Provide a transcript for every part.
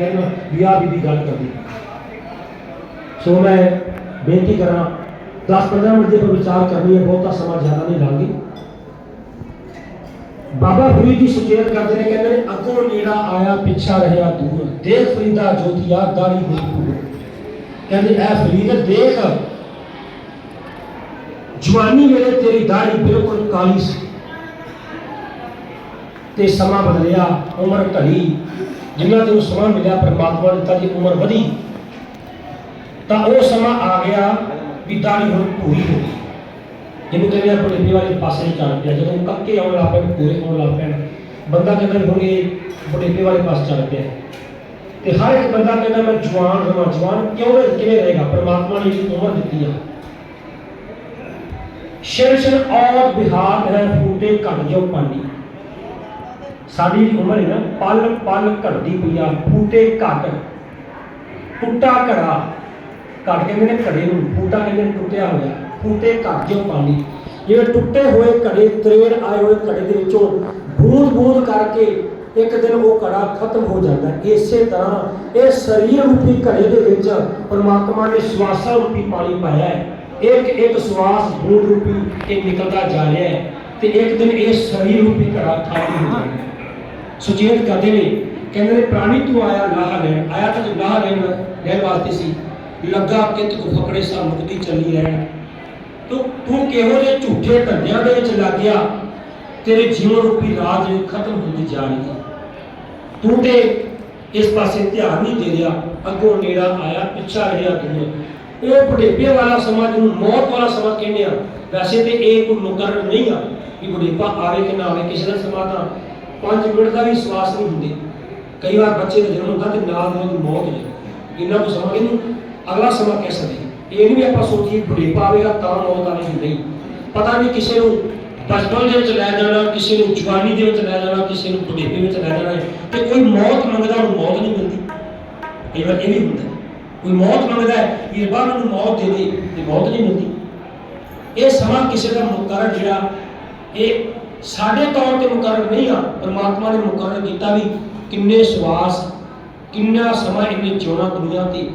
Time ریا بھی دی گل دی سو میں بےنتی کرا دس پندرہ منٹ پر وچار کرنی ہے بہتا سما زیادہ نہیں لگی بابا فرید جی سچیت کرتے ہیں کہتے ہیں اگوں نیڑا آیا پچھا رہیا دور دیکھ فریدا جوتیا داری ہوئی پور کہتے اے فرید دیکھ جوانی ویلے تیری داری بالکل کالی سی تے سما بدلیا عمر ٹلی ਢਲੀ ਜਿੰਨਾ ਤੈਨੂੰ ਸਮਾਂ ਮਿਲਿਆ ਪਰਮਾਤਮਾ ਨੇ ਦਿੱਤਾ ਉਮਰ ਵਧੀ। ਤਾਂ ਉਹ ਸਮਾਂ ਆ ਗਿਆ ਵੀ ਦਾੜੀ ਹੁਣ ਪੂਰੀ ਹੋ ਗਈ। ਜਿਹਨੂੰ ਕਹਿੰਦੇ ਆ ਬੁਢੇਪੇ ਵਾਲੇ ਪਾਸੇ ਨੂੰ ਚੱਲ ਪਿਆ। ਜਦੋਂ ਕੱਕੇ ਆਉਣ ਲੱਗ ਪਏ ਪੂਰੇ ਹੋਣ ਲੱਗ ਪੈਣ, ਬੰਦਾ ਕਹਿੰਦਾ ਹੁਣ ਇਹ ਬੁਢੇਪੇ ਵਾਲੇ ਪਾਸੇ ਚੱਲ ਪਿਆ। ਤੇ ਹਰ ਇੱਕ ਬੰਦਾ ਕਹਿੰਦਾ, ਮੈਂ ਜਵਾਨ ਰਹਾਂ ਜਵਾਨ ਕਿਉਂ ਰਹੇ ਕਿਵੇਂ ਰਹੇਗਾ? ਪਰਮਾਤਮਾ ਨੇ ਜਿਹੜੀ ਉਮਰ ਦਿੱਤੀ ਆ। ਸ਼ਰਸ਼ਨ ਔਰ ਬਿਹਾਰ ਹੈ ਫੂਟੇ ਘਟ ਜੋ ਪਾਣੀ। ਸਾਡੀ ਜਿਹੜੀ ਉਮਰ ਹੈ ਨਾ, ਪਲ ਪਲ ਘਟਦੀ ਪਈ ਆ, ਫੂਟੇ ਘਟ। ਟੁੱਟਾ ਘੜਾ। ਘਟ ਕਹਿੰਦੇ ਨੇ ਘੜੇ ਨੂੰ, ਫੂਟਾ ਕਹਿੰਦੇ ਨੇ ਟੁੱਟਿਆ ਹੋਇਆ, ਫੂਟੇ ਘਟ ਜੋ ਪਾਣੀ ਜਿਵੇਂ ਟੁੱਟੇ ਹੋਏ ਘੜੇ, ਤਰੇੜ ਆਏ ਹੋਏ ਘੜੇ ਦੇ ਵਿੱਚੋਂ ਬੂੰਦ ਬੂੰਦ ਕਰਕੇ ਇੱਕ ਦਿਨ ਉਹ ਘੜਾ ਖਤਮ ਹੋ ਜਾਂਦਾ ਇਸੇ ਤਰ੍ਹਾਂ ਇਹ ਸਰੀਰ ਰੂਪੀ ਘੜੇ ਦੇ ਵਿੱਚ ਪਰਮਾਤਮਾ ਨੇ ਸਵਾਸਾਂ ਰੂਪੀ ਪਾਣੀ ਪਾਇਆ ਹੈ। ਇੱਕ ਇੱਕ ਸਵਾਸ ਬੂੰਦ ਰੂਪੀ ਇਹ ਨਿਕਲਦਾ ਜਾ ਰਿਹਾ ਹੈ ਤੇ ਇੱਕ ਦਿਨ ਇਹ ਸਰੀਰ ਰੂਪੀ ਘੜਾ ਖਾਲੀ ਹੋ ਜਾਣਾ ਹੈ। ਸੁਚੇਤ ਕਰਦੇ ਨੇ। ਕਹਿੰਦੇ ਨੇ, ਪ੍ਰਾਣੀ ਤੂੰ ਆਇਆ ਲਾਹ ਲੈਣ, ਆਇਆ ਤਾਂ ਤੂੰ ਲਾਹ ਲੈਣ ਲੈਣ ਵਾਸਤੇ ਸੀ। ਲੱਗਾ ਕਿਤ ਕੋ ਫਕੜੇ ਸਾ ਮੁਕਤੀ ਚੱਲੀ ਰਹਿਣ। ਤੂੰ ਤੂੰ ਕਿਹੋ ਜਿਹੇ ਝੂਠੇ ਧੰਦਿਆਂ ਦੇ ਵਿੱਚ ਲੱਗ ਗਿਆ? ਤੇਰੇ ਜੀਵਨ ਰੂਪੀ ਰਾਹ ਖਤਮ ਹੁੰਦੀ ਜਾ ਰਹੀ ਹੈ। ਤੂੰ ਤੇ ਇਸ ਪਾਸੇ ਧਿਆਨ ਨਹੀਂ ਦੇ ਰਿਹਾ। ਅੱਗੋਂ ਨੇੜਾ ਆਇਆ, ਪਿੱਛਾ ਰਿਹਾ ਦੂਰ ਇਹ ਬੁਢੇਪੇ ਵਾਲਾ ਸਮਾਂ, ਜਿਹਨੂੰ ਮੌਤ ਵਾਲਾ ਸਮਾਂ ਕਹਿੰਦੇ ਆ। ਵੈਸੇ ਤੇ ਇਹ ਕੋਈ ਮੁਕਰਰ ਨਹੀਂ ਆ ਕਿ ਬੁਢੇਪਾ ਆਵੇ ਕਿ ਨਾ ਆਵੇ, ਕਿਸੇ ਦਾ ਸਮਾਂ ਤਾਂ 5 ਮਿੰਟ ਦਾ ਵੀ ਸਵਾਸ ਨਹੀਂ ਹੁੰਦੇ। ਕਈ ਵਾਰ ਬੱਚੇ ਦਾ ਜਨਮ ਹੁੰਦਾ ਤੇ ਨਾਲ ਉਹਦੀ ਮੌਤ ਹੋ ਜਾਂਦੀ ਇੰਨਾ ਕੁ ਸਮਾਂ ਇਹਨੂੰ ਅਗਲਾ ਸਮਾਂ ਕਹਿ ਸਕਦੇ ਇਹ ਨਹੀਂ ਵੀ ਆਪਾਂ ਸੋਚੀਏ ਬੁਢੇਪਾ ਆਵੇਗਾ ਤਾਂ ਮੌਤ ਆਵੇਗੀ ਨਹੀਂ ਪਤਾ ਨਹੀਂ ਕਿਸੇ ਨੂੰ ਬਚਪਨ ਦੇ ਵਿੱਚ ਲੈ ਜਾਣਾ, ਕਿਸੇ ਨੂੰ ਜਵਾਨੀ ਦੇ ਵਿੱਚ ਲੈ ਜਾਣਾ, ਕਿਸੇ ਨੂੰ ਬੁਢੇਪੇ ਵਿੱਚ ਲੈ ਜਾਣਾ ਹੈ ਤੇ ਕੋਈ ਮੌਤ ਮੰਗਦਾ ਉਹਨੂੰ ਮੌਤ ਨਹੀਂ ਮਿਲਦੀ। ਕਈ ਵਾਰ ਇਹ ਵੀ ਹੁੰਦਾ ਕੋਈ ਮੌਤ ਮੰਗਦਾ ਹੈ ਵੀ ਰੱਬਾ ਨੂੰ ਮੌਤ ਦੇ ਦੇ ਤੇ ਮੌਤ ਨਹੀਂ ਮਿਲਦੀ। ਇਹ ਸਮਾਂ ਕਿਸੇ ਦਾ ਮੁਕਰਰ ਜਿਹੜਾ ਇਹ ਸਾਡੇ ਤੌਰ ਤੇ ਮੁਕਰਰ ਨਹੀਂ ਆ, ਪਰਮਾਤਮਾ ਨੇ ਮੁਕਰਰ ਕੀਤਾ ਵੀ ਕਿੰਨੇ ਸਵਾਸ, ਕਿੰਨਾ ਸਮਾਂ ਇਹਨੇ ਜਿਉਣਾ ਦੁਨੀਆ ਤੇ।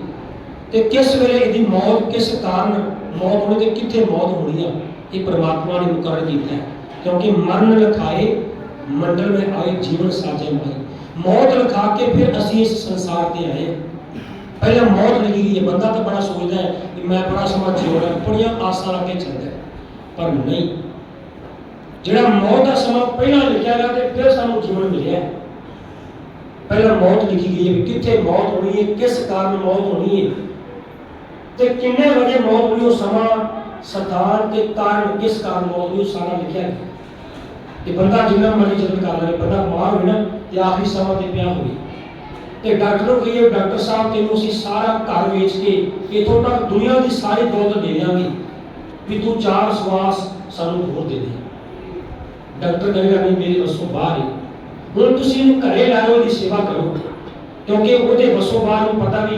ਤੇ ਕਿਸ ਵੇਲੇ ਇਹਦੀ ਮੌਤ, ਕਿਸ ਕਾਰਨ ਮੌਤ ਹੋਣੀ ਤੇ ਕਿੱਥੇ ਮੌਤ ਹੋਣੀ ਆ, ਇਹ ਪਰਮਾਤਮਾ ਨੇ ਮੁਕਰਰ ਕੀਤਾ ਕਿਉਂਕਿ ਮਰਨ ਲਿਖਾਏ, ਮੰਡਲ ਵਿੱਚ ਆਏ, ਜੀਵਨ ਸਾਜੇ ਮਾਈ ਮੌਤ ਲਿਖਾ ਕੇ ਫਿਰ ਅਸੀਂ ਇਸ ਸੰਸਾਰ ਤੇ ਆਏ ਪਹਿਲਾਂ ਮੌਤ ਲੱਗੀ ਗਈ ਹੈ, ਬੰਦਾ ਤਾਂ ਬੜਾ ਸੋਚਦਾ ਹੈ ਕਿ ਮੈਂ ਬੜਾ ਸਮਾਂ ਜਿਉਣਾ, ਬੜੀਆਂ ਆਸਾਂ ਲਾ ਕੇ ਚੱਲਦਾ ਪਰ ਨਹੀਂ ਜਿਹੜਾ ਮੌਤ ਦਾ ਸਮਾਂ ਪਹਿਲਾਂ ਲਿਖਿਆ ਗਿਆ ਤੇ ਫਿਰ ਸਾਨੂੰ ਜੀਵਨ ਮਿਲਿਆ। ਪਹਿਲਾਂ ਮੌਤ ਲਿਖੀ ਗਈ ਹੈ ਵੀ ਕਿੱਥੇ ਮੌਤ ਹੋਣੀ ਹੈ, ਕਿਸ ਕਾਰਨ ਮੌਤ ਹੋਣੀ ਹੈ। ਤੇ ਕਿੰਨੇ ਵਜੇ ਮੌਤ ਹੋਣੀ, ਉਹ ਸਮਾਂ ਸਥਾਨ ਤੇ ਕਾਰਨ ਕਿਸ ਕਾਰਨ ਮੌਤ ਹੋਈ ਸਾਰਾ ਲਿਖਿਆ ਹੈ ਤੇ ਬੰਦਾ ਜਿੰਨਾ ਮਰਜ਼ੀ ਜਤਨ ਕਰ ਲਵੇ, ਬੰਦਾ ਬਿਮਾਰ ਹੋਵੇ ਨਾ ਤੇ ਆਖਰੀ ਸਮਾਂ ਤੇ ਪਿਆ ਹੋਵੇ। ਤੇ ਡਾਕਟਰ ਨੂੰ ਕਹੀਏ, ਡਾਕਟਰ ਸਾਹਿਬ, ਤੈਨੂੰ ਅਸੀਂ ਸਾਰਾ ਘਰ ਵੇਚ ਕੇ ਇਥੋਂ ਤੱਕ ਦੁਨੀਆ ਦੀ ਸਾਰੀ ਦੌਲਤ ਦੇ ਦਿਆਂਗੇ ਵੀ ਤੂੰ ਚਾਰ ਸਵਾਸ ਸਾਨੂੰ ਹੋਰ ਦੇ ਦੇ। ਡਾਕਟਰ ਕਹੇਗਾ ਨਹੀਂ ਮੇਰੀ ਵੱਸੋਂ ਬਾਹਰ ਹੈ ਹੁਣ ਤੁਸੀਂ ਇਹਨੂੰ ਘਰੇ ਲਾਓ ਇਹਦੀ ਸੇਵਾ ਕਰੋ ਕਿਉਂਕਿ ਉਹਦੇ ਵੱਸੋਂ ਬਾਹਰ ਨੂੰ ਪਤਾ ਵੀ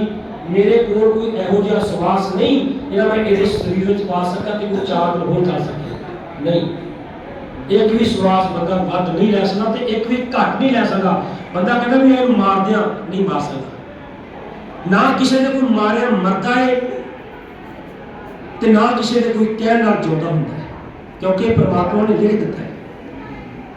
ਮੇਰੇ ਕੋਲ ਕੋਈ ਇਹੋ ਜਿਹਾ ਸਵਾਸ ਨਹੀਂ ਜਿਹੜਾ ਮੈਂ ਇਹਦੇ ਸਰੀਰ ਵਿੱਚ ਪਾ ਸਕਾਂ ਤੇ ਕੋਈ ਚਾਰ ਹੋਰ ਕਰ ਸਕੇ ਨਹੀਂ ਇੱਕ ਵੀ ਸਵਾਸ ਬੰਦਾ ਵੱਧ ਨਹੀਂ ਲੈ ਸਕਦਾ ਤੇ ਇੱਕ ਵੀ ਘੱਟ ਨਹੀਂ ਲੈ ਸਕਦਾ ਬੰਦਾ ਕਹਿੰਦਾ ਵੀ ਇਹਨੂੰ ਮਾਰ ਦਿਆਂ ਨਹੀਂ ਮਾਰ ਸਕਦਾ ਨਾ ਕਿਸੇ ਨੇ ਕੋਈ ਮਾਰਿਆ ਮਰਦਾ ਹੈ ਤੇ ਨਾ ਕਿਸੇ ਦੇ ਕੋਈ ਕਹਿਣ ਨਾਲ ਜਿਉਂਦਾ ਹੁੰਦਾ ਹੈ ਕਿਉਂਕਿ ਪਰਮਾਤਮਾ ਨੇ ਲਿਖ ਦਿੱਤਾ ਹੈ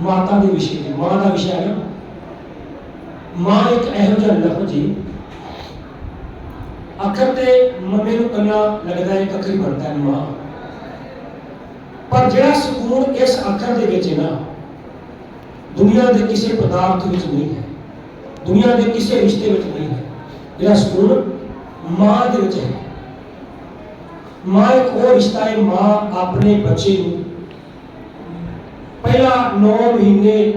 ਮਾਤਾ ਦੇ ਵਿਸ਼ੇ ਤੇ ਮਾਂ ਦਾ ਵਿਸ਼ਾ ਹੈ ਨਾ। ਮਾਂ ਇੱਕ ਇਹੋ ਜਿਹਾ ਲਫ਼ਜ਼ ਜੀ ਅੱਖਰ ਤੇ ਮੰਮੀ ਨੂੰ ਕੰਨਾ ਲੱਗਦਾ ਹੈ ਇੱਕ ਬਣਦਾ ਹੈ ਮਾਂ। ਪਰ ਜਿਹੜਾ ਸਕੂਨ ਇਸ ਅੱਖਰ ਦੇ ਵਿੱਚ ਹੈ ਨਾ, ਦੁਨੀਆ ਦੇ ਕਿਸੇ ਪਦਾਰਥ ਵਿੱਚ ਨਹੀਂ ਹੈ। ਦੁਨੀਆ ਦੇ ਕਿਸੇ ਰਿਸ਼ਤੇ ਵਿੱਚ ਨਹੀਂ ਹੈ। ਜਿਹੜਾ ਸਕੂਨ ਮਾਂ ਦੇ ਵਿੱਚ ਹੈ। ਮਾਂ ਇੱਕ ਉਹ ਰਿਸ਼ਤਾ ਹੈ, ਮਾਂ ਆਪਣੇ ਬੱਚੇ ਨੂੰ ਪਹਿਲਾ 9 ਮਹੀਨੇ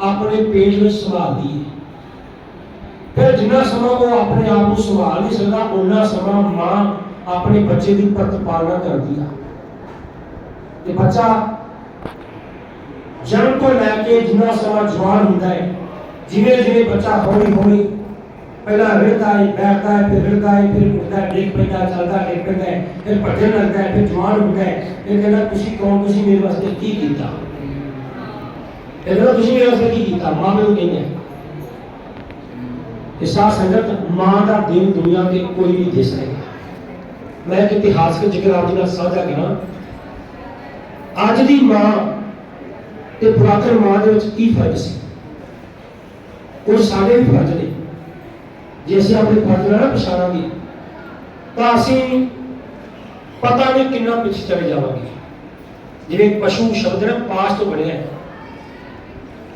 ਆਪਣੇ ਪੇਟ ਵਿੱਚ ਸੰਭਾਲਦੀ ਹੈ ਫਿਰ ਜਿੰਨਾ ਸਮਾਂ ਉਹ ਆਪਣੇ ਆਪ ਨੂੰ ਸੰਭਾਲ ਨਹੀਂ ਸਕਦਾ ਉਨਾ ਸਮਾਂ ਮਾਂ ਆਪਣੇ ਬੱਚੇ ਦੀ ਪ੍ਰਤਪਾਲਨਾ ਕਰਦੀ ਆ। ਤੇ ਬੱਚਾ ਜਨਮ ਤੋਂ ਲੈ ਕੇ ਜਿੰਨਾ ਸਮਾਂ ਜਵਾਨ ਹੁੰਦਾ ਹੈ, ਜਿਵੇਂ ਜਿਵੇਂ ਬੱਚਾ ਹੌਲੀ ਹੌਲੀ ਪਹਿਲਾਂ ਰਿੜਦਾ ਹੈ, ਬੈਠਦਾ ਹੈ, ਫਿਰ ਰਿੜਦਾ ਹੈ, ਫਿਰ ਉੱਠਦਾ ਡੇਕ ਪੈਂਦਾ, ਚੱਲਦਾ ਡੇਕ ਪੈਂਦਾ ਫਿਰ ਭੱਜਣ ਲੱਗਦਾ ਹੈ, ਫਿਰ ਜਵਾਨ ਹੁੰਦਾ ਹੈ, ਫਿਰ ਕਹਿੰਦਾ, ਤੁਸੀਂ ਕੌਣ? ਤੁਸੀਂ ਮੇਰੇ ਵਾਸਤੇ ਕੀ ਕੀਤਾ? ਫਿਰ ਕਹਿੰਦਾ ਤੁਸੀਂ ਮੇਰੇ ਵਾਸਤੇ ਕੀ ਕੀਤਾ? ਮਾਂ ਮੈਨੂੰ ਕਹਿੰਦੀ ਇਸ ਸਾਹ ਸੰਗਤ, ਮਾਂ ਦਾ ਦਿਨ ਦੁਨੀਆ ਤੇ ਕੋਈ ਨਹੀਂ ਦੇ ਸਕੇਗਾ ਮੈਂ ਇੱਕ ਇਤਿਹਾਸਕ ਜ਼ਿਕਰ ਆਪ ਜੀ ਨਾਲ ਸਾਂਝਾ ਕਰਾਂ। ਅੱਜ ਦੀ ਮਾਂ ਤੇ ਪੁਰਾਤਨ ਮਾਂ ਦੇ ਵਿੱਚ ਕੀ ਫ਼ਰਕ ਸੀ? ਉਹ ਸਾਡੇ ਵੀ ਫਰਜ਼ ਨੇ। ਜੇ ਅਸੀਂ ਆਪਣੇ ਫਰਜ਼ ਨਾਲ ਨਾ ਪਛਾਣਾਂਗੇ, ਤਾਂ ਅਸੀਂ ਪਤਾ ਨਹੀਂ ਕਿੰਨਾ ਪਿੱਛੇ ਚਲੇ ਜਾਵਾਂਗੇ। ਜਿਵੇਂ ਪਸ਼ੂ ਸ਼ਬਦ ਨਾ ਪਾਸ ਤੋਂ ਬਣਿਆ ਹੈ।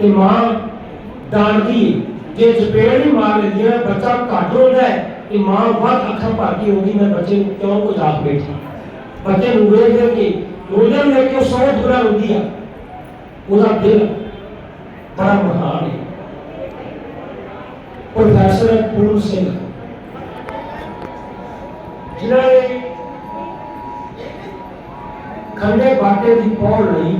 امام دانگی جے چپیڑی مار لے دیا بچہ کٹ ہو جائے امام وقت اکھا پاکی ہوگی، میں بچے کیوں کو جاگ بیٹھا؟ بچے نوڑے دے کے روزہ لے کے سو گنا رو دیا وہ دل بڑا مہان ہے۔ پروفیسر پور سنگھ۔ جنہاں نے کھنڈے باتے دی پہل رہی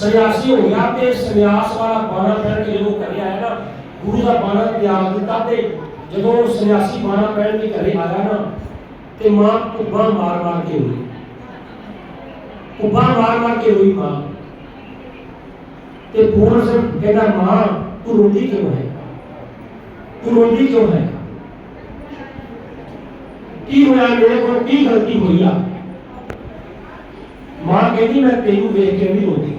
سنیاسی ہو گیا تے سنیاس والا بانا پہن کے جو کرے آیا نا گرو دا بانا تیار دیتا تے جب وہ سنیاسی بانا پہن کے کرے آیا نا تے ماں کبا مار مار کے ہوئی کبا مار مار کے ہوئی ماں تے پورا سے کہتا ماں تو روندی کیوں ہے تو روندی کیوں ہے کی ہویا میرے کو کی غلطی ہوئی ماں کہتی میں تینوں دیکھ کے نہیں روندی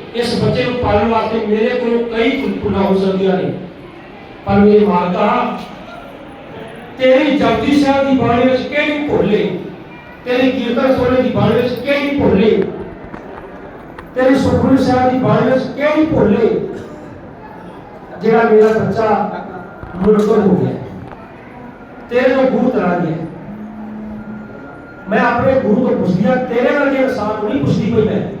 اس بچے کو پالن واسطے میرے کو کئی گنا ہو سکیا نے۔ پر میری مالکا تیری جگتی شاہ دی بانی وچ کیڑی بھولے تیری کیرتن سونے دی بانی وچ کیڑی بھولے تیری سکھنی شاہ دی بانی وچ کیڑی بھولے جڑا میرا بچہ ملکن ہو گیا تیرے تو گرو ترا گیا میں اپنے گرو کو پوچھ لیا ہاں، تیرے کا انسان نہیں پوچھ پوچھتی کوئی میں؟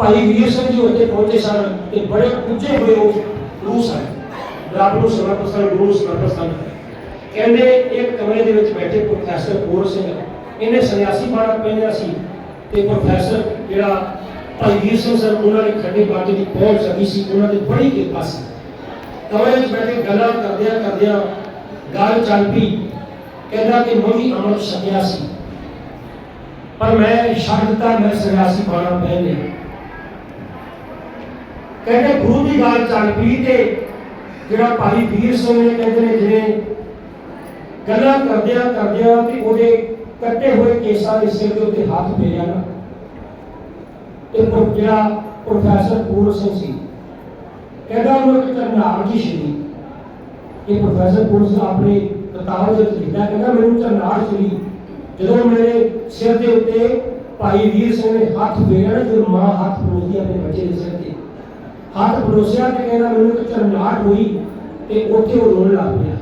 ਭਾਈ ਵੀਰ ਸਿੰਘ ਜੀ ਉੱਥੇ ਪਹੁੰਚੇ ਸਨ ਤੇ ਬੜੇ ਉੱਚੇ ਹੋਏ ਉਹ ਗੁਰੂ ਸਨ ਰੱਬ ਨੂੰ ਸਮਰਪਿਤ ਸਨ ਗੁਰੂ ਸਮਰਪਿਤ ਸਨ ਕਹਿੰਦੇ, ਇੱਕ ਕਮਰੇ ਦੇ ਵਿੱਚ ਬੈਠੇ ਪ੍ਰੋਫੈਸਰ ਪੂਰ ਸਿੰਘ। ਇਹਨੇ ਸੰਨਿਆਸੀ ਬਾਣਾ ਪਹਿਨਿਆ ਸੀ ਤੇ ਪ੍ਰੋਫੈਸਰ ਜਿਹੜਾ ਭਾਈ ਵੀਰ ਸਿੰਘ ਸਰ, ਉਹਨਾਂ ਨੇ ਖੱਡੇ ਬਾਟੇ ਦੀ ਪਹੁੰਚ ਸਕੀ ਸੀ, ਉਹਨਾਂ ਦੀ ਬੜੀ ਕਿਰਪਾ ਸੀ। ਕਮਰੇ ਵਿੱਚ ਬੈਠੇ ਗੱਲਾਂ ਕਰਦਿਆਂ ਕਰਦਿਆਂ ਗੱਲ ਚੱਲ ਪਈ। ਕਹਿੰਦਾ ਕਿ ਮੈਂ ਵੀ ਅਮਰ ਛਕਿਆ ਪਰ ਮੈਂ ਛੱਡ ਦਿੱਤਾ, ਮੈਂ ਸੰਨਿਆਸੀ ਬਾਣਾ ਪਹਿਨ ਲਿਆ ਕਹਿੰਦੇ ਗੁਰੂ ਦੀ ਗੱਲ ਚੱਲ ਪਈ ਤੇ ਜਿਹੜਾ ਭਾਈ ਵੀਰ ਸਿੰਘ ਨੇ ਕਹਿੰਦੇ ਨੇ ਜਿਵੇਂ ਗੱਲਾਂ ਕਰਦਿਆਂ ਕਰਦਿਆਂ ਤੇ ਉਹਦੇ ਕੱਟੇ ਹੋਏ ਕੇਸਾਂ ਦੇ ਸਿਰ ਦੇ ਉੱਤੇ ਹੱਥ ਫੇਰਿਆ ਨਾ, ਤੇ ਉਹ ਜਿਹੜਾ ਪ੍ਰੋਫੈਸਰ ਪੂਰ ਸਿੰਘ ਸੀ, ਕਹਿੰਦਾ ਉਹਨੂੰ ਇੱਕ ਕਰਨਾਲ ਦੀ ਸ਼ਰੀ ਇਹ ਪ੍ਰੋਫੈਸਰ ਪੂਰ ਸਿੰਘ ਆਪਣੇ ਕਿਤਾਬ ਵਿੱਚ ਲਿਖਦਾ, ਕਹਿੰਦਾ ਮੈਨੂੰ ਕਰਨਾਲ ਸ਼ਰੀ ਜਦੋਂ ਮੇਰੇ ਸਿਰ ਦੇ ਉੱਤੇ ਭਾਈ ਵੀਰ ਸਿੰਘ ਨੇ ਹੱਥ ਫੇਰਿਆ ਨਾ, ਜਦੋਂ ਮਾਂ ਹੱਥ ਪਰੋਸਦੀ ਆਪਣੇ ਬੱਚੇ ਦੇ ਸਿਰ ਤੇ ਹੱਥ ਪਰੋਸਿਆ ਤੇ ਕਹਿੰਦਾ ਮੈਨੂੰ ਇੱਕ ਝਰਨਾਟ ਹੋਈ ਤੇ ਉੱਥੇ ਉਹ ਰੋਣ ਲੱਗ ਪਿਆ।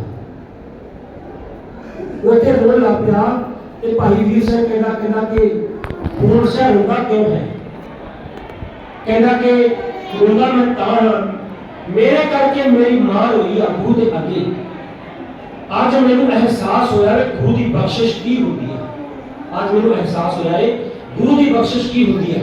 ਉੱਥੇ ਰੋਣ ਲੱਗ ਪਿਆ ਤੇ ਭਾਈ ਵੀਰ ਸਿੰਘ ਕਹਿੰਦਾ ਕਹਿੰਦਾ ਕਿ ਹੁਣ ਸੇ ਰੋਂਦਾ ਕਿਉਂ ਹੈ? ਕਹਿੰਦਾ ਕਿ ਰੋਂਦਾ ਮੈਂ ਤਾਂ ਮੇਰੇ ਕਰਕੇ ਮੇਰੀ ਮਾਂ ਹੋਈ ਆ ਗੁਰੂ ਦੇ ਅੱਗੇ। ਅੱਜ ਮੈਨੂੰ ਅਹਿਸਾਸ ਹੋਇਆ ਹੈ ਗੁਰੂ ਦੀ ਬਖਸ਼ਿਸ਼ ਕੀ ਹੁੰਦੀ ਹੈ? ਅੱਜ ਮੈਨੂੰ ਅਹਿਸਾਸ ਹੋਇਆ ਹੈ ਗੁਰੂ ਦੀ ਬਖਸ਼ਿਸ਼ ਕੀ ਹੁੰਦੀ ਹੈ?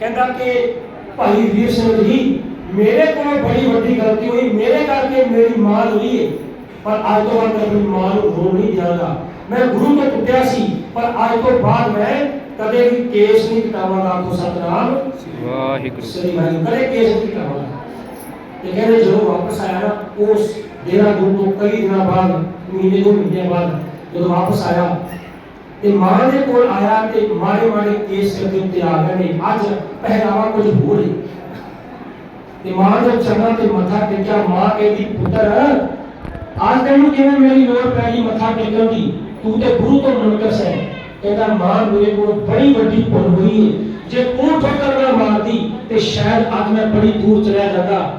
ਕਹਿੰਦਾ ਕਿ ਭਾਈ ਵੀਰ ਸਿੰਘ ਜੀ ਮੇਰੇ ਕੋਲ ਬੜੀ ਵੱਡੀ ਗਲਤੀ ਹੋਈ ਮੇਰੇ ਕਰਕੇ ਮੇਰੀ ਮਾਂ ਹੋਈ ਹੈ ਪਰ ਅੱਜ ਤੋਂ ਬਾਅਦ ਮੈਂ ਆਪਣੀ ਮਾਂ ਨੂੰ ਰੋਣ ਨਹੀਂ ਦਿਆਂਗਾ ਮੈਂ ਗੁਰੂ ਤੋਂ ਟੁੱਟਿਆ ਸੀ ਪਰ ਅੱਜ ਤੋਂ ਬਾਅਦ ਮੈਂ ਕਦੇ ਵੀ ਕੇਸ ਨਹੀਂ ਕਟਾਵਾਂਗਾ ਆਖੋ ਸਤਨਾਮ। ਵਾਹਿਗੁਰੂ। ਸ੍ਰੀ ਵਾਹਿਗੁਰੂ ਕਦੇ ਕੇਸ ਨਹੀਂ ਕਟਾਵਾਂਗਾ। ਤੇ ਕਹਿੰਦੇ ਜਦੋਂ ਵਾਪਸ ਆਇਆ ਨਾ ਉਸ ਦੇਹਰਾਦੂਨ ਤੋਂ ਕਈ ਦਿਨਾਂ ਬਾਅਦ ਮਹੀਨੇ ਦੋ ਮਹੀਨੇ ਬਾਅਦ ਜਦੋਂ ਵਾਪਸ ਆਇਆ ਤੇ ਮਾਂ ਦੇ ਕੋਲ ਆਇਆ ਤੇ ਮਾੜੇ ਮਾੜੇ ਕੇਸ ਦੇ ਉੱਤੇ ਆ ਗਏ ਨੇ ਅੱਜ ਪਹਿਰਾਵਾ ਕੁਝ ਹੋਰ ਹੈ। ਤੇ ਮਾਂ ਦੇ ਚਰਨਾਂ ਤੇ ਮੱਥਾ ਟੇਕਿਆ, ਮਾਂ ਕਹਿੰਦੀ, ਪੁੱਤਰ, ਅੱਜ ਤੈਨੂੰ ਕਿਵੇਂ ਮੇਰੀ ਲੋੜ ਪੈ ਗਈ ਮੱਥਾ ਟੇਕਣ ਦੀ? ਤੂੰ ਤੇ ਗੁਰੂ ਤੋਂ ਮੁਨਕਸ ਹੈ ਕਹਿੰਦਾ, ਮਾਂ ਮੇਰੇ ਕੋਲ ਬੜੀ ਵੱਡੀ ਭੁੱਲ ਹੋਈ ਹੈ ਜੇ ਤੂੰ ਠੋਕਰ ਨਾ ਮਾਰਦੀ ਤੇ ਸ਼ਾਇਦ ਅੱਜ ਮੈਂ ਬੜੀ ਦੂਰ ਚਲਿਆ ਜਾਂਦਾ।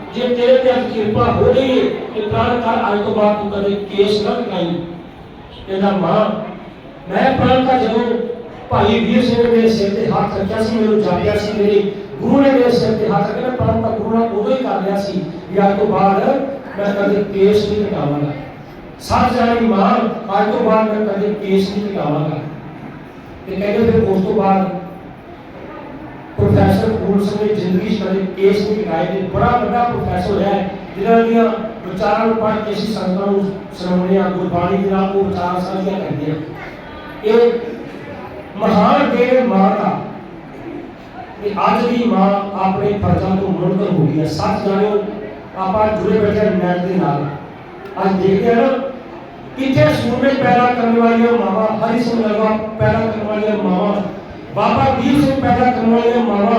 ਜੇ ਤੇਰੇ ਤੇ ਅੱਜ ਕਿਰਪਾ ਹੋ ਗਈ ਹੈ ਤੇ ਪ੍ਰਾਣ ਕਰ ਅੱਜ ਤੋਂ ਬਾਅਦ ਤੂੰ ਕਦੇ ਕੇਸ ਨਾ ਕਰਾਈ ਕਹਿੰਦਾ ਮਾਂ ਮੈਂ ਪ੍ਰਾਣ ਕਰ ਜਦੋਂ ਭਾਈ ਵੀਰ ਸਿੰਘ ਨੇ ਮੇਰੇ ਸਿਰ ਤੇ ਹੱਥ ਰੱਖਿਆ ਸੀ ਮੈਨੂੰ ਜਾਪਿਆ ਸੀ ਮੇਰੇ ਗੁਰੂ ਨੇ ਮੇਰੇ ਸਿਰ ਤੇ ਹੱਥ ਰੱਖਿਆ ਮੈਂ ਪ੍ਰਾਣ ਕਰ ਗੁਰੂ ਨਾਲ ਉਦੋਂ ਹੀ ਕਰ ਲਿਆ ਸੀ ਵੀ ਅੱਜ ਤੋਂ ਬਾਅਦ ਮੈਂ ਕਦੇ ਕੇਸ ਨਹੀਂ ਕਟਾਵਾਂਗਾ ਸੱਚ ਜਾਣੀ ਮਾਂ ਅੱਜ ਤੋਂ ਬਾਅਦ ਮੈਂ ਕਦੇ ਕੇਸ ਨਹੀਂ ਕਟਾਵਾਂਗਾ ਤੇ ਕਹਿੰਦੇ ਫਿਰ ਉਸ ਤੋਂ ਬਾਅਦ ਪ੍ਰੋਫੈਸਰ ਪੂਰਨ ਸਿੰਘ ਨੇ ਜ਼ਿੰਦਗੀ 'ਚ ਕਦੇ ਕੇਸ ਨਹੀਂ ਕਟਾਏ ਤੇ ਬੜਾ ਵੱਡਾ ਪ੍ਰੋਫੈਸਰ ਹੈ ਜਿਨ੍ਹਾਂ ਦੀਆਂ ਵਿਚਾਰਾਂ ਨੂੰ ਪੜ੍ਹ ਕੇ ਅਸੀਂ ਸੰਗਤਾਂ ਨੂੰ ਸੁਣਾਉਂਦੇ ਹਾਂ ਗੁਰਬਾਣੀ ਦੇ ਨਾਲ ਉਹ ਵਿਚਾਰ ਸਾਂਝੀਆਂ ਕਰਦੇ ਹਾਂ ਇਹ ਮਹਾਨ ਦੇਵ ਮਾਂ ਦਾ ਇਹ ਅੱਜ ਦੀ ਮਾਂ ਆਪਣੇ ਫਰਜ਼ਾਂ ਤੋਂ ਮੁਨਕਰ ਹੋ ਗਈ ਹੈ ਸੱਚ ਜਾਣਿਓ ਆਪਾਂ ਜੁੜੇ ਬੈਠੇ ਹਾਂ ਨੈਟ ਦੇ ਨਾਲ ਅੱਜ ਦੇਖਦੇ ਹਾਂ ਨਾ ਕਿੱਥੇ ਸੂਰਮੇ ਪੈਦਾ ਕਰਨ ਵਾਲੀਆਂ ਮਾਵਾਂ ਹਰੀ ਸਿੰਘ ਨਲਵਾ ਪੈਦਾ ਕਰਨ ਵਾਲੀਆਂ ਮਾਵਾਂ ਬਾਬਾ ਵੀਰ ਸਿੰਘ ਪੈਦਾ ਕਰਨ ਵਾਲੀਆਂ ਮਾਵਾਂ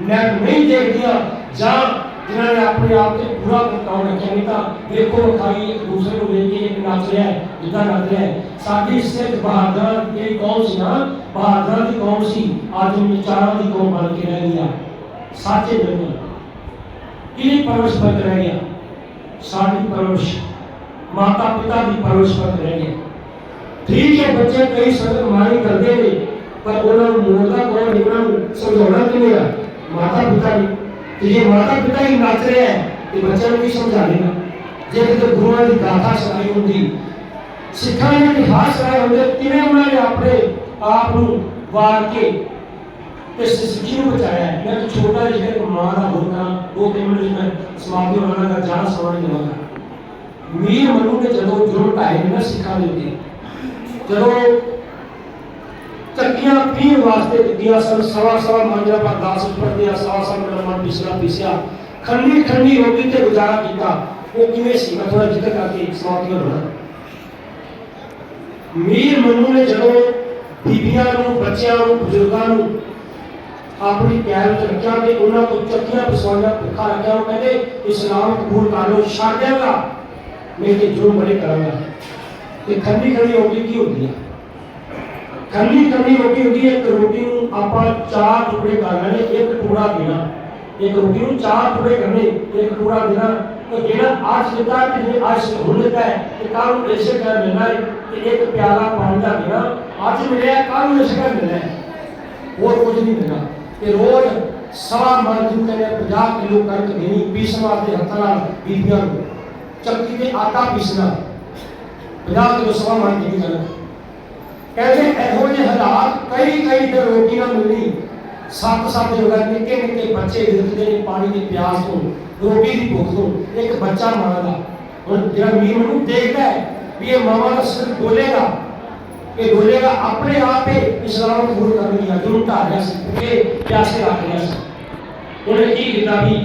نیٹ نہیں دیکھ دیا۔ جہاں جنہوں نے اپنے آپ سے برا برتاؤ رکھا نہیں تھا دیکھو کھائی ایک دوسرے کو لے کے ایک نچ رہا ہے جدا نچ رہا ہے ساری صرف بہادر کی قوم سی نا، بہادر کی قوم سی، آج ان چاروں کی قوم بن کے رہ گیا۔ سچے دنیا کی پروش بند رہ گیا۔ ساری پروش ماتا پتا کی پروش بند رہ گیا۔ ٹھیک ہے بچے کئی سنگ ماری کرتے ہیں پر انہوں نے موڑتا کون انہوں نے سمجھاؤنا کیوں ہے माता पिता ही तो ये माता पिता ही नाच रहे हैं कि बच्चे को भी समझा लेना जब तो गुरुओं की गाथा सुनाई होगी सिखा ने इतिहास कराए होंगे किने उन्होंने अपने आप को वार के इस सिद्धि को बचाया मैं तो छोटा जिगर को मां का बोल रहा वो के मन में समाधि होने का जान सवाल नहीं होगा मीर मनु ने जब जुड़ पाए ना सिखा देते जब ਚੱਕੀਆਂ ਪੀਣ ਵਾਸਤੇ ਦਿੱਤੀਆਂ ਸਨ, ਸਵਾ ਸਵਾ ਮੰਜਰਾ ਪਰ 10 ਪੜਦੇ ਆ ਸਵਾ ਸਵਾ ਮਨ ਪਿਛਲਾ ਪਿਸਿਆ ਖੰਡੀ ਖੰਡੀ ਰੋਟੀ ਤੇ ਗੁਜ਼ਾਰਾ ਕੀਤਾ। ਉਹ ਕਿਵੇਂ ਸੀ? ਮੈਂ ਥੋੜਾ ਜ਼ਿਕਰ ਕਰਕੇ ਸਮਾਪਤੀ ਹੋਣਾ ਮੀਰ ਮਨੂ ਨੇ ਜਦੋਂ ਬੀਬੀਆਂ ਨੂੰ, ਬੱਚਿਆਂ ਨੂੰ, ਬਜ਼ੁਰਗਾਂ ਨੂੰ ਆਪਣੀ ਪਿਆਰ ਵਿੱਚ ਰੱਖਿਆ ਤੇ ਉਹਨਾਂ ਤੋਂ ਚੱਕੀਆਂ ਪਸਵਾਈਆਂ ਭੁੱਖਾ ਰੱਖਿਆ, ਉਹ ਕਹਿੰਦੇ, ਇਸਲਾਮ ਕਬੂਲ ਕਰ ਲਓ, ਛੱਡ ਦੇਗਾ ਮੈਂ ਤੇ ਜੁਰਮ ਬੜੇ ਕਰਾਂਗਾ। ਤੇ ਖੰਡੀ ਖੰਡੀ ਰੋਟੀ ਕੀ ਹੁੰਦੀ ਹੈ ਖੰਡੀ ਖੰਡੀ ਰੋਟੀ ਹੁੰਦੀ ਹੈ ਇੱਕ ਰੋਟੀ ਨੂੰ ਆਪਾਂ ਚਾਰ ਟੁਕੜੇ ਕਰ ਲੈਣੇ ਇੱਕ ਟੁਕੜਾ ਦੇਣਾ ਇੱਕ ਰੋਟੀ ਨੂੰ ਚਾਰ ਟੁਕੜੇ ਕਰਨੇ ਇੱਕ ਟੁਕੜਾ ਦੇਣਾ ਤੇ ਜਿਹੜਾ ਅੱਜ ਦਿੱਤਾ ਕਿ ਜੇ ਅੱਜ ਹੁਣ ਦਿੱਤਾ ਹੈ ਤੇ ਕੱਲ ਨੂੰ ਇਸੇ ਟਾਈਮ ਮਿਲਣਾ ਹੈ ਤੇ ਇੱਕ ਪਿਆਲਾ ਪਾਣੀ ਦਾ ਦੇਣਾ ਅੱਜ ਮਿਲਿਆ ਕੱਲ ਨੂੰ ਇਸੇ ਟਾਈਮ ਮਿਲਣਾ ਹੈ ਹੋਰ ਕੁਝ ਨਹੀਂ ਮਿਲਣਾ ਤੇ ਰੋਜ਼ ਸਵਾ ਮਨ ਨੂੰ ਕਹਿੰਦੇ 50 ਕਿਲੋ ਕਣਕ ਦੇਣੀ ਪੀਸਣ ਵਾਸਤੇ ਹੱਥਾਂ ਨਾਲ ਬੀਬੀਆਂ ਨੂੰ ਚੱਕੀ ਤੇ ਆਟਾ ਪੀਸਣਾ 50 ਕਿਲੋ ਸਵਾ ਮਨ ਦੀ ਗੱਲ ਕਹਿੰਦੇ ਇਹੋ ਜਿਹੇ ਹਾਲਾਤ ਕਈ ਕਈ ਦਿਨ ਰੋਟੀ ਨਾ ਮਿਲਣੀ ਸੱਤ ਸੱਤ ਜਗ੍ਹਾ ਨਿੱਕੇ ਨਿੱਕੇ ਬੱਚੇ ਵਿਰਕਦੇ ਨੇ ਪਾਣੀ ਦੀ ਪਿਆਸ ਤੋਂ ਰੋਟੀ ਦੀ ਭੁੱਖ ਤੋਂ ਇੱਕ ਬੱਚਾ ਮਾਂ ਦਾ ਹੁਣ ਜਿਹੜਾ ਮੀਰ ਨੂੰ ਦੇਖਦਾ ਹੈ ਵੀ ਇਹ ਮਾਵਾਂ ਦਾ ਸਿਰ ਡੋਲੇਗਾ ਇਹ ਡੋਲੇਗਾ ਆਪਣੇ ਆਪ ਹੀ ਇਸਲਾਮ ਨੂੰ ਕਬੂਲ ਕਰ ਲਿਆ ਜਿਹਨੂੰ ਢਾਲਿਆ ਸੀ ਕਿ ਪਿਆਸੇ ਰੱਖ ਲਿਆ ਸੀ ਉਹਨੇ ਕੀ ਕੀਤਾ ਵੀ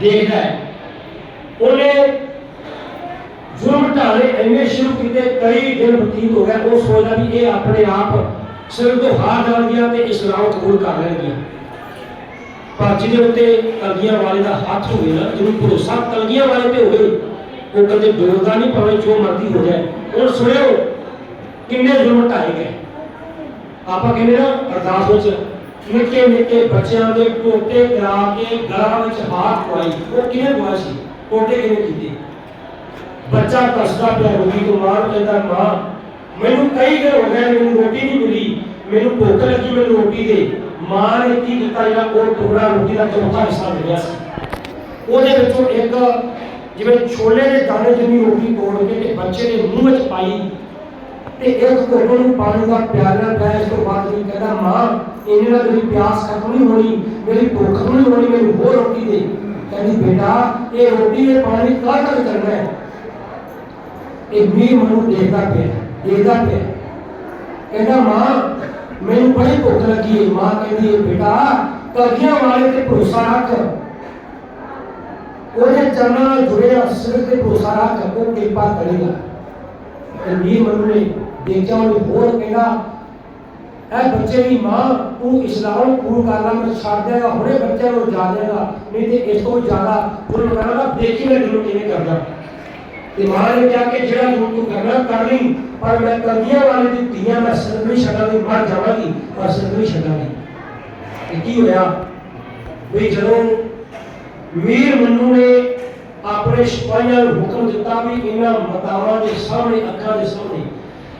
ਦੇਖਦਾ ਹੈ ਉਹਨੇ ਜ਼ੁਲਮ ਢਾਲੇ ਇੰਨੇ ਸ਼ੁਰੂ ਕੀਤੇ, ਕਈ ਦਿਨ ਬਤੀਤ ਹੋ ਗਿਆ, ਉਹ ਸੋਚਦਾ ਵੀ ਇਹ ਆਪਣੇ ਆਪ ਸਿਰ ਤੋਂ ਹਾਰ ਜਾਣ ਗਿਆ ਤੇ ਇਸਲਾਮ ਕਬੂਲ ਕਰ ਲੈਣਗੇ ਪਰ ਜਿਹਦੇ ਉੱਤੇ ਕਲਗੀਆਂ ਵਾਲੇ ਦਾ ਹੱਥ ਹੋਵੇ ਨਾ, ਜਿਹਨੂੰ ਭਰੋਸਾ ਕਲਗੀਆਂ ਵਾਲੇ ਤੇ ਹੋਵੇ, ਉਹ ਕਦੇ ਡੋਲਦਾ ਨਹੀਂ, ਭਾਵੇਂ ਜੋ ਮਰਜ਼ੀ ਹੋ ਜਾਏ। ਹੁਣ ਸੁਣਿਓ, ਕਿੰਨੇ ਜ਼ੁਲਮ ਢਾਏ ਗਏ। ਆਪਾਂ ਕਹਿੰਦੇ ਨਾ, ਅਰਦਾਸ ਵਿੱਚ ਨਿੱਕੇ ਨਿੱਕੇ ਬੱਚਿਆਂ ਦੇ ਟੋਟੇ ਕਰਾ ਕੇ ਗਲਾਂ ਵਿੱਚ ਹਾਥ ਪਵਾਈ। ਉਹ ਕਿਹਨੇ ਪਵਾਇਆ ਸੀ? ਟੋਟੇ ਕਿਹਨੇ ਕੀਤੇ? ਬੱਚਾ ਕਸਦਾ ਪਿਆ ਰੋਗੀ ਤੋਂ ਮਾਰ ਕਹਿੰਦਾ, ਮਾਂ, ਮੈਨੂੰ ਕਈ ਦਿਨ ਹੋ ਗਏ, ਮੈਨੂੰ ਰੋਟੀ ਨਹੀਂ ਮਿਲੀ। ਮੈਨੂੰ ਭੁੱਖ ਲੱਗੀ, ਮੈਨੂੰ ਰੋਟੀ ਦੇ। ਮਾਂ ਨੇ ਕੀ ਕੀਤਾ, ਜਿਹੜਾ ਉਹ ਟੁਕੜਾ ਰੋਟੀ ਦਾ ਚੌਥਾ ਹਿੱਸਾ ਮਿਲਿਆ ਸੀ। ਉਹਦੇ ਵਿੱਚੋਂ ਇੱਕ ਜਿਵੇਂ ਛੋਲੇ ਦੇ ਦਾਣੇ ਜਿੰਨੀ ਰੋਟੀ ਤੋੜ ਕੇ ਤੇ ਬੱਚੇ ਦੇ ਮੂੰਹ ਵਿੱਚ ਪਾਈ ਤੇ ਇੱਕ ਘੁੱਟ ਨੂੰ ਪਾਣੀ ਦਾ ਪਿਆਲਾ ਪਿਆ, ਇਸ ਤੋਂ ਬਾਅਦ ਵੀ ਕਹਿੰਦਾ, ਮਾਂ ਇਹਨੇ ਨਾਲ ਮੇਰੀ ਪਿਆਸ ਖਤਮ ਨਹੀਂ ਹੋਣੀ, ਮੇਰੀ ਭੁੱਖ ਨਹੀਂ ਹੋਣੀ, ਮੈਨੂੰ ਹੋਰ ਰੋਟੀ ਦੇ। ਕਹਿੰਦੀ, ਬੇਟਾ, ਇਹ ਰੋਟੀ ਦੇ ਪਾਣੀ ਕਾਹ ਤੱਕ ਕਰਨਾ ਹੈ? ਇਹ ਮੀਰ ਮਨੂੰ ਦੇਖਦਾ ਪਿਆ ਦੇਖਦਾ ਪਿਆ ਕਹਿੰਦਾ ਮਾਂ ਮੈਨੂੰ ਬੜੀ ਭੁੱਖ ਲੱਗੀ ਹੈ ਮਾਂ ਕਹਿੰਦੀ ਹੈ ਬੇਟਾ ਕਲਗੀਆਂ ਵਾਲੇ ਤੇ ਭਰੋਸਾ ਰੱਖ ਉਹਦੇ ਚਰਨਾਂ ਨਾਲ ਜੁੜਿਆ ਸਿਰ ਤੇ ਭਰੋਸਾ ਰੱਖ ਉਹ ਕਿਰਪਾ ਕਰੇਗਾ ਤੇ ਮੀਰ ਮਨੂੰ ਨੇ ਦੇਖਿਆ ਉਹਨੇ ਹੋਰ ਕਹਿੰਦਾ ਐ ਬੱਚੇ ਦੀ ਮਾਂ ਤੂੰ ਇਸਲਾਮ ਕਬੂਲ ਕਰ ਲਾ ਮੈਂ ਛੱਡ ਦੇਗਾ ਹੁਣੇ ਬੱਚੇ ਨੂੰ ਜਾ ਦੇਗਾ ਨਹੀਂ ਤੇ ਇਸ ਤੋਂ ਜ਼ਿਆਦਾ ਉਹਨੂੰ ਕਹਾਂਗਾ ਦੇਖੀ ਮੈਂ ਜਿਹਨੂੰ ਕਿਵੇਂ ਕਰਦਾ ਤੇ ਮਾਂ ਨੇ ਕਿਹਾ ਕਿ ਜਿਹੜਾ ਜੋ ਤੂੰ ਕਰਨਾ ਕਰ ਲਈ, ਪਰ ਮੈਂ ਕਰਦੀਆਂ ਵਾਲੇ ਦੀ ਧੀਆਂ, ਮੈਂ ਸਿਰ ਨਹੀਂ ਛੱਡਾਂਗੀ ਮਰ ਜਾਵਾਂਗੀ, ਪਰ ਸਿਰ ਕੀ ਹੋਇਆ? ਵੀ ਜਦੋਂ ਮੀਰ ਮੰਨੂ ਨੇ ਆਪਣੇ ਸਿਪਾਹੀਆਂ ਨੂੰ ਹੁਕਮ ਦਿੱਤਾ ਵੀ ਇਹਨਾਂ ਮਤਾਵਾਂ ਦੇ ਸਾਹਮਣੇ, ਅੱਖਾਂ ਦੇ ਸਾਹਮਣੇ,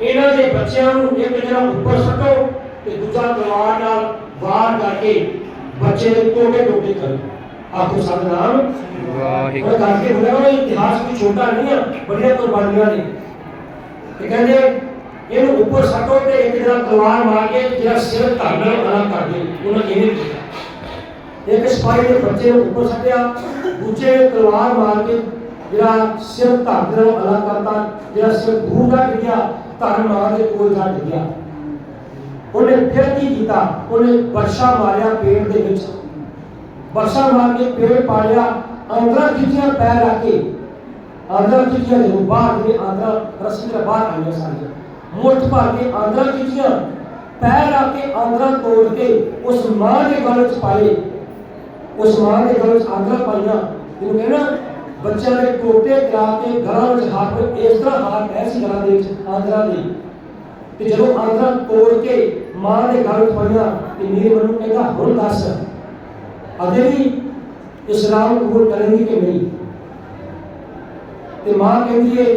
ਇਹਨਾਂ ਦੇ ਬੱਚਿਆਂ ਨੂੰ ਇੱਕ ਜਿਹੜਾ ਉੱਪਰ ਸੱਟੋ ਤੇ ਦੂਜਾ ਤਲਵਾਰ ਨਾਲ ਵਾਰ ਕਰਕੇ ਬੱਚੇ ਦੇ ਟੋਟੇ ਟੋਟੇ ਕਰੋ। ਆਖੋ ਸਤਨਾਮ ਵਾਹਿਗੁਰੂ। ਕਰਕੇ ਹੋਇਆ ਉਹ ਇਤਿਹਾਸ ਵੀ ਛੋਟਾ ਨਹੀਂ ਆ ਬੜੀਆਂ ਕੁਰਬਾਨੀਆਂ ਨੇ। ਤੇ ਕਹਿੰਦੇ ਇਹਨੂੰ ਉੱਪਰ ਸੱਟੋ ਤੇ ਇੱਕ ਜਿਹੜਾ ਤਲਵਾਰ ਮਾਰ ਕੇ ਜਿਹੜਾ ਸਿਰ ਧੜ ਨਾਲ ਅਲੱਗ ਕਰ ਦੇ ਉਹਨਾਂ ਕਿਵੇਂ ਕੀਤਾ। ਇੱਕ ਸਿਪਾਹੀ ਦੇ ਬੱਚੇ ਨੂੰ ਉੱਪਰ ਸੱਟਿਆ। ਦੂਜੇ ਨੇ ਤਲਵਾਰ ਮਾਰ ਕੇ ਜਿਹੜਾ ਸਿਰ ਧੜ ਨਾਲ ਅਲੱਗ ਕਰਤਾ। ਜਿਹੜਾ ਸਿਰ ਦੂਰ ਦਾ ਡਿੱਗਿਆ ਧੜ ਮਾਰ ਦੇ ਕੋਲ ਦਾ ਡਿੱਗਿਆ ਉਹਨੇ ਫਿਰ ਕੀ ਕੀਤਾ? ਉਹਨੇ ਵਰਸ਼ਾ ਮਾਰਿਆ ਪੇੜ ਦੇ ਵਿੱਚ। برسا بھر کے پیڑ پالیا اندر کھچیا پیر رکھے اندر کھچیا جب باہر گئے اندر رسی کے باہر آئی ساری مٹھ بھر کے اندر کھچیا پیر آ کے توڑ کے اس ماں کے گل پائے اس ماں کے گل چ آندر پائیاں کہنا بچوں نے ٹوٹے کرا کے گھر میں ہاتھ اس طرح ہاتھ پہ سی گھر کے آندر دی جب آندر توڑ کے ماں کے گل چ پائیاں ابھی اسلام قبول کریں گی کہ نہیں؟ کہ ماں کہتی ہے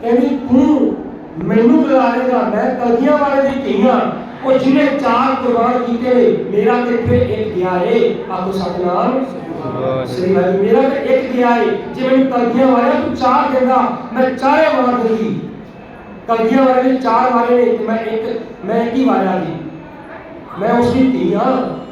کہ بھی تم مینو بلانے گا، میں کلیاں والے دی کہیاں وہ جنہیں چار قربان کیتے نے، میرا تے پھر ایک دیا ہے۔ آپ کو ساتھ نام سری بھائی میرا تے ایک دیا ہے۔ جی میں کلیاں والے، تو چار دے گا میں چارے مار دوں گی کلیاں والے نے چار والے نے، میں ایک میں ایک ہی والا دی۔ میں اس کی تیاں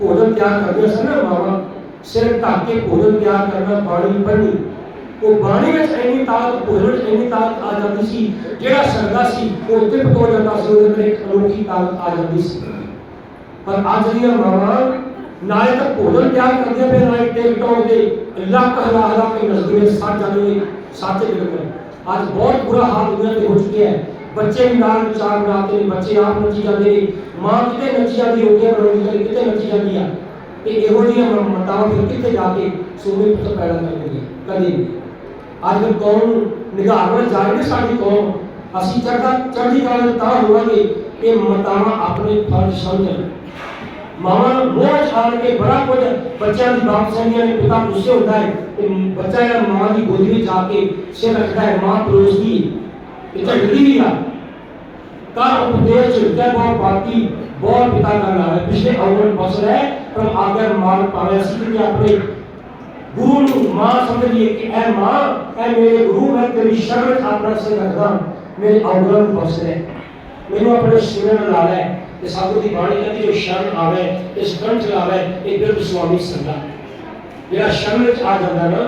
ਭੋਜਨ ਤਿਆਰ ਕਰਦੇ ਸਨ ਨਾ ਮਾਵਾ। ਸਿਰ ਢੱਕ ਕੇ ਭੋਜਨ ਤਿਆਰ ਕਰਨਾ, ਬਾਣੀ ਪੜ੍ਹਨੀ। ਉਹ ਬਾਣੀ ਵਿੱਚ ਇੰਨੀ ਤਾਕਤ, ਭੋਜਨ ਵਿੱਚ ਇੰਨੀ ਤਾਕਤ ਆ ਜਾਂਦੀ ਸੀ, ਜਿਹੜਾ ਸਰਦਾ ਸੀ, ਉਹ ਤ੍ਰਿਪਤ ਹੋ ਜਾਂਦਾ ਸੀ, ਉਹਦੇ ਅੰਦਰ ਇੱਕ ਅਨੋਖੀ ਤਾਕਤ ਆ ਜਾਂਦੀ ਸੀ। ਪਰ ਅੱਜ ਦੀਆਂ ਮਾਵਾਂ ਨਾਲੇ ਤਾਂ ਭੋਜਨ ਤਿਆਰ ਕਰਦੇ ਪਏ ਨਾਲੇ ਟਿਕਟੋਕ ਦੇ ਲੱਖ ਹਜ਼ਾਰ ਹਜ਼ਾਰ ਕੇ ਸੱਚ ਜਾਂਦੇ ਸੱਚ ਬਿਲਕੁਲ ਅੱਜ ਬਹੁਤ ਬੁਰਾ ਹਾਲ ਦੁਨੀਆ ਤੇ ਹੋ ਚੁੱਕਿਆ ਹੈ। ਬੱਚੇ ਵੀ ਵਿਚਾਰ ਬਣਾਉਂਦੇ ਨੇ ਬੱਚੇ ਆਪ ਨੱਚੀ ਜਾਂਦੇ ਨੇ, ਮਾਂ ਕਿਤੇ ਨੱਚੀ ਜਾਂਦੀ ਰੋਟੀਆਂ ਬਣਾਉਂਦੀ ਜਾਂਦੀ, ਕਿਤੇ ਨੱਚੀ ਜਾਂਦੀ ਆ। ਤੇ ਇਹੋ ਜਿਹੀਆਂ ਮਤਾਵਾਂ ਫਿਰ ਕਿੱਥੇ ਜਾ ਕੇ ਸੂਬੇ ਪੁੱਤ ਪੈਦਾ ਕਰਨਗੇ ਕਦੇ ਅੱਜ ਕੌਮ ਨਿਗਾਹ ਵੱਲ ਜਾ ਰਹੀ ਸਾਡੀ ਕੌਮ। ਅਸੀਂ ਚੜ੍ਹਦਾ ਚੜ੍ਹਦੀ ਕਲਾ ਤਾਂ ਹੋਵਾਂਗੇ ਇਹ ਮਤਾਵਾਂ ਆਪਣੇ ਫਰਜ਼ ਸਮਝਣ। ਮਾਵਾਂ ਨੂੰ ਮੋਹ ਚ ਕੇ ਬੜਾ ਕੁਝ ਬੱਚਿਆਂ ਦੀ ਬਾਤ ਸੁਣੀਆਂ ਨੇ ਪਿਤਾ ਗੁੱਸੇ ਹੁੰਦਾ ਹੈ ਤੇ ਬੱਚਾ ਜਿਹੜਾ ਮਾਂ ਦੀ ਗੋਦੀ ਵਿੱਚ ਆ ਕੇ ਸਿਰ ਰੱਖਦਾ ਹੈ, ਮਾਂ ਪਰੋਸਦੀ ਹੈ ਇਹ ਝੜਦੀ ਵੀ ਆ ਕਰ ਉਪਦੇਸ਼ ਝੜਦਾ ਬਹੁਤ ਬਾਕੀ ਬਹੁਤ ਪਿਤਾ ਦਾ ਨਾਮ ਹੈ ਪਿਛਲੇ ਅਵਲ ਬਸ ਹੈ ਪਰ ਆਗਰ ਮਾਰ ਪਾਵੇ ਅਸੀਂ ਕਿ ਆਪਣੇ ਗੁਰੂ ਨੂੰ ਮਾਂ ਸਮਝੀਏ ਕਿ ਐ ਮਾਂ ਐ ਮੇਰੇ ਗੁਰੂ ਮੈਂ ਤੇਰੀ ਸ਼ਰਨ ਵਿੱਚ ਆਪਣਾ ਸਿਰ ਰੱਖਦਾ ਮੇਰੇ ਅਵਗਣ ਨੂੰ ਬਖਸ਼ ਲੈ ਮੈਨੂੰ ਆਪਣੇ ਸਿਰ ਨਾਲ ਲਾ ਲੈ ਤੇ ਸਾਧੂ ਦੀ ਬਾਣੀ ਕਹਿੰਦੀ ਜੋ ਸ਼ਰਨ ਆਵੇ ਇਸ ਗੰਠ ਲਾਵੇ ਇਹ ਬਿਰਧ ਸੁਆਮੀ ਸੰਗਾ ਜਿਹੜਾ ਸ਼ਰਨ ਵਿੱਚ ਆ ਜਾਂਦਾ ਨਾ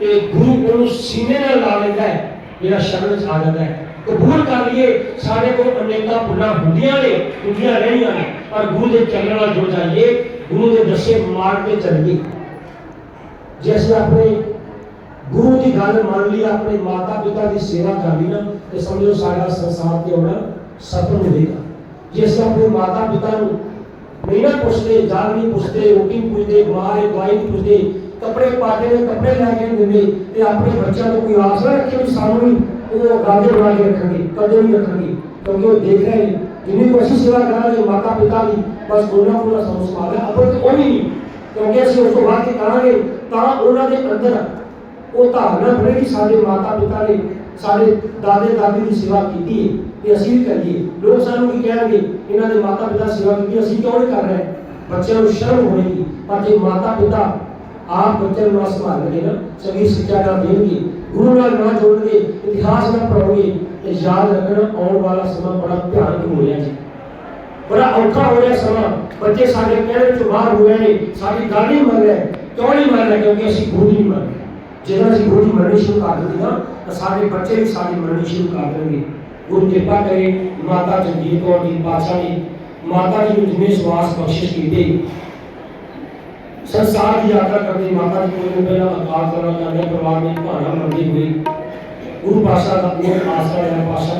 ਤੇ ਗੁਰੂ ਉਹਨੂੰ ਸੀਨੇ ਨਾਲ ਲਾ ਲੈਂਦਾ ਹੈ ਜਿਹੜਾ ਸ਼ਰਨ ਵਿੱਚ ਆ ਜਾਂਦਾ ਹੈ ਕਬੂਲ ਕਰ ਲਈਏ। ਸਾਡੇ ਕੋਲ ਅਨੇਕਾਂ ਭੁੱਲਾਂ ਹੁੰਦੀਆਂ ਨੇ, ਹੁੰਦੀਆਂ ਰਹਿਣੀਆਂ ਨੇ, ਪਰ ਗੁਰੂ ਦੇ ਚੱਲਣ ਨਾਲ ਜੁੜ ਜਾਈਏ, ਗੁਰੂ ਦੇ ਦੱਸੇ ਮਾਰਗ ਤੇ ਚੱਲੀਏ। ਜੇ ਅਸੀਂ ਆਪਣੇ ਗੁਰੂ ਦੀ ਗੱਲ ਮੰਨ ਲਈ, ਆਪਣੇ ਮਾਤਾ ਪਿਤਾ ਦੀ ਸੇਵਾ ਕਰ ਲਈ ਨਾ, ਤੇ ਸਮਝੋ ਸਾਡਾ ਸੰਸਾਰ ਤੇ ਆਉਣਾ ਸਫਲ ਹੋਵੇਗਾ। ਜੇ ਅਸੀਂ ਆਪਣੇ ਮਾਤਾ ਪਿਤਾ ਨੂੰ ਨਹੀਂ ਨਾ ਪੁੱਛਦੇ ਜਾਲ ਨਹੀਂ ਪੁੱਛਦੇ, ਰੋਟੀ ਨਹੀਂ ਪੁੱਛਦੇ ਮਾਰੇ ਦਵਾਈ ਨਹੀਂ ਪੁੱਛਦੇ ਕੱਪੜੇ ਪਾਟੇ ਦੇ ਕੱਪੜੇ ਲੈ ਕੇ ਨਹੀਂ ਦਿੰਦੇ ਤੇ ਆਪਣੇ ਬੱਚਿਆਂ ਨੂੰ ਕੋਈ ਆਸ ਨਾ ਰੱਖੇ ਵੀ ਸਾਨੂੰ ਵੀ ਉਹ ਗਾਦੇ ਬਣਾ ਕੇ ਰੱਖਣਗੇ ਕਦੇ ਨਹੀਂ ਰੱਖਣਗੇ ਕਿਉਂਕਿ ਉਹ ਦੇਖ ਰਹੇ ਨੇ ਜਿੰਨੀ ਕੋਈ ਅਸੀਂ ਸੇਵਾ ਕਰਾਂਗੇ ਮਾਤਾ ਪਿਤਾ ਦੀ ਬਸ ਉਹਨਾਂ ਕੋਲ ਸਾਨੂੰ ਸਵਾਲ ਹੈ ਅਬਰ ਉਹ ਵੀ ਨਹੀਂ ਕਿਉਂਕਿ ਅਸੀਂ ਉਸ ਤੋਂ ਬਾਅਦ ਕੀ ਕਰਾਂਗੇ ਤਾਂ ਉਹਨਾਂ ਦੇ ਅੰਦਰ ਉਹ ਧਾਰਨਾ ਬਣੇਗੀ ਸਾਡੇ ਮਾਤਾ ਪਿਤਾ ਨੇ ਸਾਡੇ ਦਾਦੇ ਦਾਦੀ ਦੀ ਸੇਵਾ ਕੀਤੀ ਹੈ ਤੇ ਅਸੀਂ ਵੀ ਕਰੀਏ ਲੋਕ ਸਾਨੂੰ ਕੀ ਕਹਿਣਗੇ ਇਹਨਾਂ ਦੇ ਮਾਤਾ ਪਿਤਾ ਸੇਵਾ ਕੀਤੀ ਅਸੀਂ ਕਿਉਂ ਨਹੀਂ ਕਰ ਰਹੇ ਬੱਚਿਆਂ ਨੂੰ ਸ਼ਰਮ ਹੋਏਗੀ ਪਰ ਜੇ ਮਾਤਾ ਪਿਤਾ ਆਪ ਬੱਚਿਆਂ ਨੂੰ ਸੰਭਾਲਣਗੇ ਨਾ ਚੰਗੀ ਸਿੱਖਿਆ ਨਾ ਦੇਣਗੇ, ਗੁਰੂ ਨਾਲ ਨਾ ਜੋੜਨਗੇ, ਇਤਿਹਾਸ ਨਾ ਪੜ੍ਹੋਗੇ ਤੇ ਯਾਦ ਰੱਖਣਾ ਆਉਣ ਵਾਲਾ ਸਮਾਂ ਬੜਾ ਭਿਆਨਕ ਹੋ ਰਿਹਾ ਜੀ। ਬੜਾ ਔਖਾ ਹੋ ਰਿਹਾ ਸਮਾਂ। ਬੱਚੇ ਸਾਡੇ ਕਹਿਣੇ ਵਿੱਚੋਂ ਬਾਹਰ ਹੋ ਰਹੇ ਨੇ, ਸਾਡੀ ਗੱਲ ਨਹੀਂ ਮੰਨ ਰਹੇ, ਕਿਉਂ ਨਹੀਂ ਮੰਨ ਰਹੇ? ਕਿਉਂਕਿ ਅਸੀਂ ਗੁਰੂ ਨਹੀਂ ਮੰਨ ਰਹੇ। ਜਦੋਂ ਅਸੀਂ ਗੁਰੂ ਦੀ ਮੰਨਣੀ ਸ਼ੁਰੂ ਕਰ ਦਿੱਤੀ ਨਾ, ਤਾਂ ਸਾਡੇ ਬੱਚੇ ਵੀ ਸਾਡੀ ਮੰਨਣੀ ਸ਼ੁਰੂ ਕਰ ਦੇਣਗੇ। ਗੁਰੂ ਕਿਰਪਾ ਕਰੇ, ਮਾਤਾ ਜਗਜੀਤ ਕੌਰ ਦੀ ਪਾਤਸ਼ਾਹ ਨੇ ਮਾਤਾ ਜੀ ਨੂੰ ਜਿੰਨੇ ਸਵਾਸ ਬਖਸ਼ਿਸ਼ ਕੀਤੇ ਸੰਸਾਰ ਦੀ ਯਾਤਰਾ ਕਰਦੇ ਮਾਤਾ ਜੀ ਕੋਲ ਪਹਿਲਾਂ ਅਕਾਲ ਕਰਨਾ ਚਾਹੁੰਦੇ ਪਰਿਵਾਰ ਨੇ ਭਾਣਾ ਮੰਨਦੇ ਹੋਏ ਗੁਰੂ ਪਾਸ਼ਾ ਦਾ ਉਹ ਆਸਰਾ ਹੈ ਪਾਸ਼ਾ